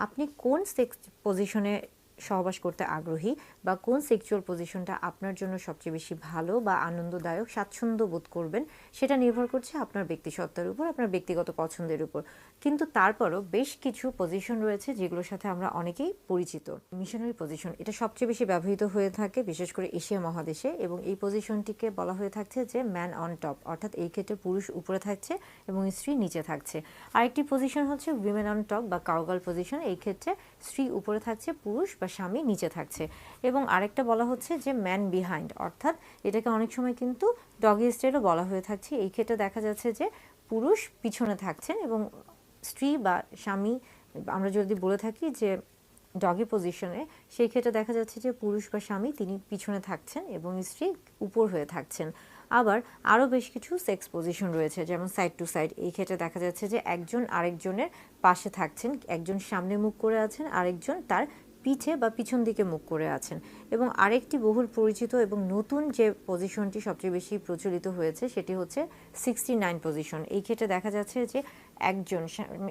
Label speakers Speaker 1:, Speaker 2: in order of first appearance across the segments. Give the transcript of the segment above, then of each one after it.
Speaker 1: আপনি কোন সেক্স পজিশনে সহবাস করতে আগ্রহী বা কোন সেক্সুয়াল পজিশনটা আপনার জন্য সবচেয়ে বেশি ভালো বা আনন্দদায়ক, স্বাচ্ছন্দ্য বোধ করবেন, সেটা নির্ভর করছে আপনার ব্যক্তিসত্তার উপর, আপনার ব্যক্তিগত পছন্দের উপর। কিন্তু তারপরও বেশ কিছু পজিশন রয়েছে যেগুলোর সাথে আমরা অনেকেই পরিচিত। মিশনারি পজিশন এটা সবচেয়ে বেশি ব্যবহৃত হয়ে থাকে, বিশেষ করে এশিয়া মহাদেশে এবং এই পজিশনটিকে বলা হয়ে থাকছে যে ম্যান অন টপ অর্থাৎ এই ক্ষেত্রে পুরুষ উপরে থাকছে এবং স্ত্রী নিচে থাকছে। আরেকটি পজিশন হচ্ছে উইমেন অন টপ বা কাউগাল পজিশন এই ক্ষেত্রে স্ত্রী উপরে থাকছে পুরুষ বা স্বামী নিচে থাকছে। এবং আরেকটা বলা হচ্ছে যে ম্যান বিহাইন্ড অর্থাৎ এটাকে অনেক সময় কিন্তু ডগি স্টাইলও বলা হয়ে থাকছে। এই ক্ষেত্রে দেখা যাচ্ছে যে, পুরুষ পিছনে থাকছেন এবং স্ত্রী বা স্বামী, আমরা যদি বলে থাকি যে ডগি পজিশনে সেই ক্ষেত্রে দেখা যাচ্ছে যে, পুরুষ বা স্বামী তিনি পিছনে থাকছেন এবং স্ত্রী উপর হয়ে থাকছেন। আবার আরও বেশ কিছু সেক্স পজিশন রয়েছে, যেমন সাইড টু সাইড এই ক্ষেত্রে দেখা যাচ্ছে যে, একজন আরেকজনের পাশে থাকছেন, একজন সামনে মুখ করে আছেন, আরেকজন তার পিছে বা পিছন দিকে মুখ করে আছেন। এবং আরেকটি বহুল পরিচিত এবং নতুন যে পজিশনটি সবচেয়ে বেশি প্রচলিত হয়েছে, সেটি হচ্ছে সিক্সটি নাইন পজিশন এই ক্ষেত্রে দেখা যাচ্ছে যে একজন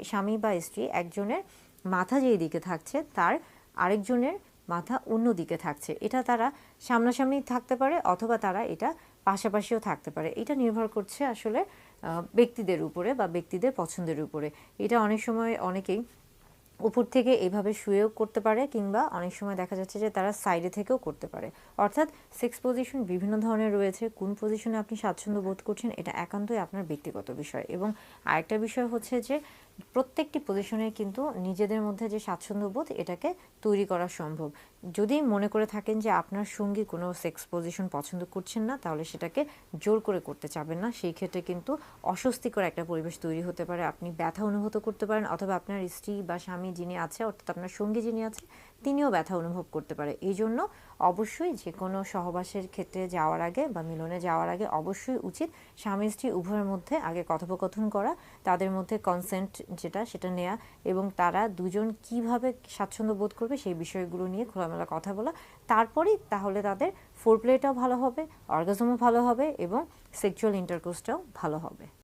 Speaker 1: স্বামী বা স্ত্রী একজনের মাথা যেই দিকে থাকছে, তার আরেকজনের মাথা অন্য দিকে থাকছে। এটা তারা সামনাসামনি থাকতে পারে অথবা তারা এটা পাশাপাশিও থাকতে পারে। এটা নির্ভর করছে আসলে ব্যক্তিদের উপরে বা ব্যক্তিদের পছন্দের উপরে। এটা অনেক সময় অনেকেই উপর থেকে এইভাবে শুয়েও করতে পারে কিংবা অনেক সময় দেখা যাচ্ছে যে তারা সাইডে থেকেও করতে পারে। অর্থাৎ সেক্স পজিশন বিভিন্ন ধরনের রয়েছে। কোন পজিশনে আপনি স্বাচ্ছন্দ্য বোধ করছেন এটা একান্তই আপনার ব্যক্তিগত বিষয়। এবং আরেকটা বিষয় হচ্ছে যে প্রত্যেকটি পজিশনে কিন্তু নিজেদের মধ্যে যে স্বাচ্ছন্দ্য বোধ এটাকে তৈরি করা সম্ভব। যদি মনে করে থাকেন যে আপনার সঙ্গী কোনো সেক্স পজিশন পছন্দ করছেন না, তাহলে সেটাকে জোর করে করতে চাবেন না। সেই ক্ষেত্রে কিন্তু অস্বস্তিকর একটা পরিবেশ তৈরি হতে পারে। আপনি ব্যথা অনুভূত করতে পারেন অথবা আপনার স্ত্রী বা স্বামী যিনি আছে, অর্থাৎ আপনার সঙ্গী যিনি আছে তিনিও ব্যথা অনুভব করতে পারে। এই জন্য অবশ্যই যে কোনো সহবাসের ক্ষেত্রে যাওয়ার আগে বা মিলনে যাওয়ার আগে অবশ্যই উচিত স্বামী স্ত্রী উভয়ের মধ্যে আগে কথোপকথন করা, তাদের মধ্যে কনসেন্ট যেটা, সেটা নেওয়া এবং তারা দুজন কীভাবে স্বাচ্ছন্দ্য বোধ করবে সেই বিষয়গুলো নিয়ে খোলামেলা কথা বলা। তারপরেই তাহলে তাদের ফোর প্লেটাও ভালো হবে অর্গাজমও ভালো হবে এবং সেক্সুয়াল ইন্টারকোর্সটাও ভালো হবে।